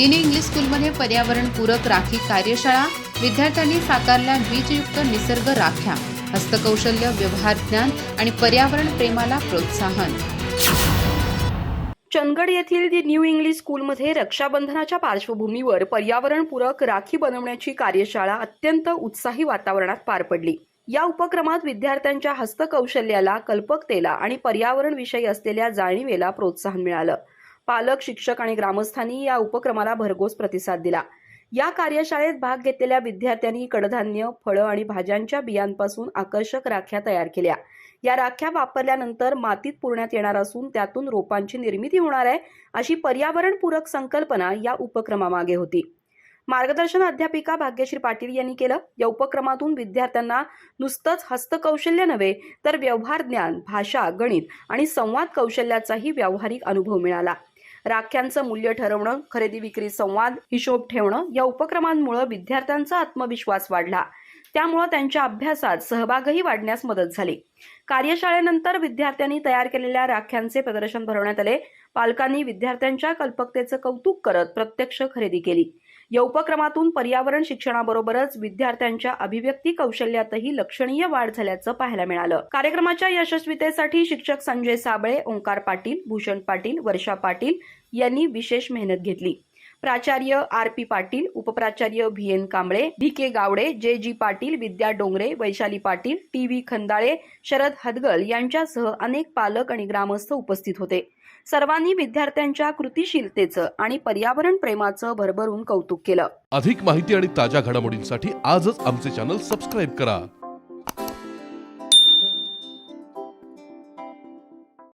दिनी इंग्लिश स्कूलमध्ये पर्यावरणपूरक राखी कार्यशाळा विद्यार्थ्यांनी साकारल्या बीजयुक्त निसर्ग राख्या हस्तकौशल्य व्यवहार ज्ञान आणि पर्यावरण प्रेमाला प्रोत्साहन. चंदगड येथील दि न्यू इंग्लिश स्कूलमध्ये रक्षाबंधनाच्या पार्श्वभूमीवर पर्यावरणपूरक राखी बनवण्याची कार्यशाळा अत्यंत उत्साही वातावरणात पार पडली. या उपक्रमात विद्यार्थ्यांच्या हस्तकौशल्याला कल्पकतेला आणि पर्यावरणविषयी असलेल्या जाणीवेला प्रोत्साहन मिळालं. पालक शिक्षक आणि ग्रामस्थांनी या उपक्रमाला भरघोस प्रतिसाद दिला. या कार्यशाळेत भाग घेतलेल्या विद्यार्थ्यांनी कडधान्य फळं आणि भाज्यांच्या बियांपासून आकर्षक राख्या तयार केल्या. या राख्या वापरल्यानंतर मातीत पुरण्यात येणार असून त्यातून रोपांची निर्मिती होणार आहे अशी पर्यावरणपूरक संकल्पना या उपक्रमामागे होती. मार्गदर्शन अध्यापिका भाग्यश्री पाटील यांनी केलं. या उपक्रमातून विद्यार्थ्यांना नुसतंच हस्तकौशल्य नव्हे तर व्यवहार ज्ञान भाषा गणित आणि संवाद कौशल्याचाही व्यावहारिक अनुभव मिळाला. राख्यांचं मूल्य ठरवणं खरेदी विक्री संवाद हिशोब ठेवणं या उपक्रमांमुळे विद्यार्थ्यांचा आत्मविश्वास वाढला. त्यामुळं त्यांच्या अभ्यासात सहभागही वाढण्यास मदत झाली. कार्यशाळेनंतर विद्यार्थ्यांनी तयार केलेल्या राख्यांचे प्रदर्शन भरवण्यात आले. पालकांनी विद्यार्थ्यांच्या कल्पकतेचं कौतुक करत प्रत्यक्ष खरेदी केली. या उपक्रमातून पर्यावरण शिक्षणाबरोबरच विद्यार्थ्यांच्या अभिव्यक्ती कौशल्यातही लक्षणीय वाढ झाल्याचं पाहायला मिळालं. कार्यक्रमाच्या यशस्वीतेसाठी शिक्षक संजय साबळे ओंकार पाटील भूषण पाटील वर्षा पाटील यांनी विशेष मेहनत घेतली. प्राचार्य R P Patil उपप्राचार्य V N Kamble D K Gawade J G Patil Vidya Dongre Vaishali Patil T V Khandale Sharad Hadgal यांच्यासह अनेक पालक आणि ग्रामस्थ उपस्थित होते. सर्वांनी विद्यार्थ्यांच्या कृतिशीलतेचं आणि पर्यावरण प्रेमाचं भरभरून कौतुक केलं. अधिक माहिती आणि ताज्या घडामोडींसाठी आजच आमचे चॅनल सबस्क्राईब करा.